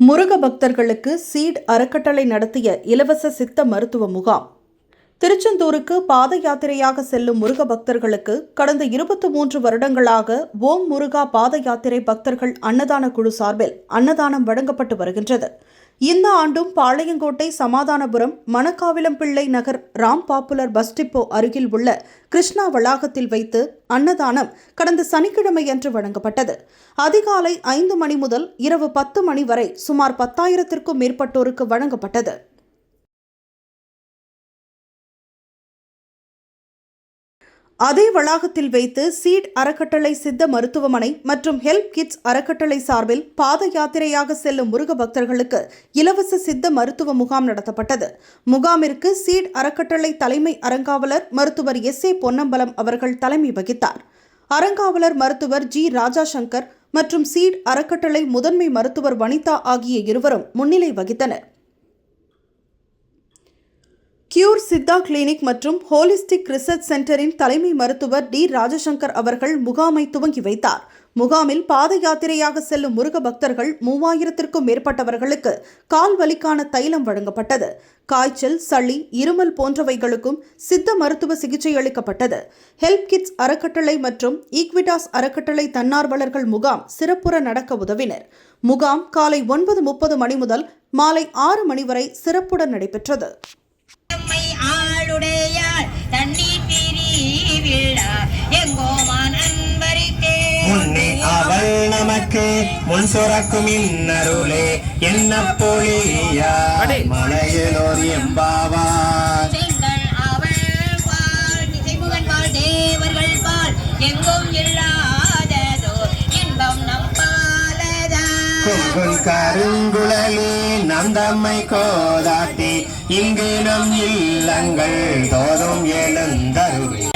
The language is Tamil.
முருக பக்தர்களுக்கு சீட் அறக்கட்டளை நடத்திய இலவச சித்த மருத்துவ முகாம். திருச்செந்தூருக்கு பாத யாத்திரையாக செல்லும் முருக பக்தர்களுக்கு கடந்த இருபத்தி மூன்று வருடங்களாக ஓம் முருகா பாத யாத்திரை பக்தர்கள் அன்னதான குழு சார்பில் அன்னதானம் வழங்கப்பட்டு வருகின்றது. இந்த ஆண்டும் Palayamkottai Samadhanapuram Manakkavalampillai Nagar Ram popular bus depot அருகில் உள்ள கிருஷ்ணா வளாகத்தில் வைத்து அன்னதானம் கடந்த சனிக்கிழமையன்று வழங்கப்பட்டது. அதிகாலை ஐந்து மணி முதல் இரவு பத்து மணி வரை சுமார் பத்தாயிரத்திற்கும் மேற்பட்டோருக்கு வழங்கப்பட்டது. அதே வளாகத்தில் வைத்து சீட் அறக்கட்டளை சித்த மருத்துவமனை மற்றும் ஹெல்ப் கிட்ஸ் அறக்கட்டளை சார்பில் பாத யாத்திரையாக செல்லும் முருக பக்தர்களுக்கு இலவச சித்த மருத்துவ முகாம் நடத்தப்பட்டது. முகாமிற்கு சீட் அறக்கட்டளை தலைமை அறங்காவலர் மருத்துவர் எஸ் ஏ பொன்னம்பலம் அவர்கள் தலைமை வகித்தார். அறங்காவலர் மருத்துவர் ஜி ராஜா சங்கர் மற்றும் சீட் அறக்கட்டளை முதன்மை மருத்துவர் வனிதா ஆகிய இருவரும் முன்னிலை வகித்தனர். கியூர் சித்தா கிளினிக் மற்றும் ஹோலிஸ்டிக் ரிசர்ச் சென்டரின் தலைமை மருத்துவர் டி. ராஜசங்கர் அவர்கள் முகாமை துவங்கி வைத்தார். முகாமில் பாத யாத்திரையாக செல்லும் முருக பக்தர்கள் மூவாயிரத்திற்கும் மேற்பட்டவர்களுக்கு கால் வலிக்கான தைலம் வழங்கப்பட்டது. காய்ச்சல் சளி இருமல் போன்றவைகளுக்கும் சித்த மருத்துவ சிகிச்சை அளிக்கப்பட்டது. ஹெல்ப் கிட்ஸ் அறக்கட்டளை மற்றும் ஈக்விடாஸ் அறக்கட்டளை தன்னார்வலர்கள் முகாம் சிறப்புற நடக்க உதவினர். முகாம் காலை ஒன்பது முப்பது மணி முதல் மாலை ஆறு மணி வரை சிறப்புடன் நடைபெற்றது. ஆளுடையாள் தண்ணீர் பிரிவிழா எங்கோ நண்பருக்கே முன்னே அவள் நமக்கு முன் சுரக்கும் இன்னருளே. என்ன பொழியா மலையிலோர் பால் எங்கும் இல்லாததோ பாலதான் கொங்குல் கருங்குழலி நம் தம்மை கோதாட்டி இங்கு நம் இல்லங்கள் தோறும் எழுந்தருவே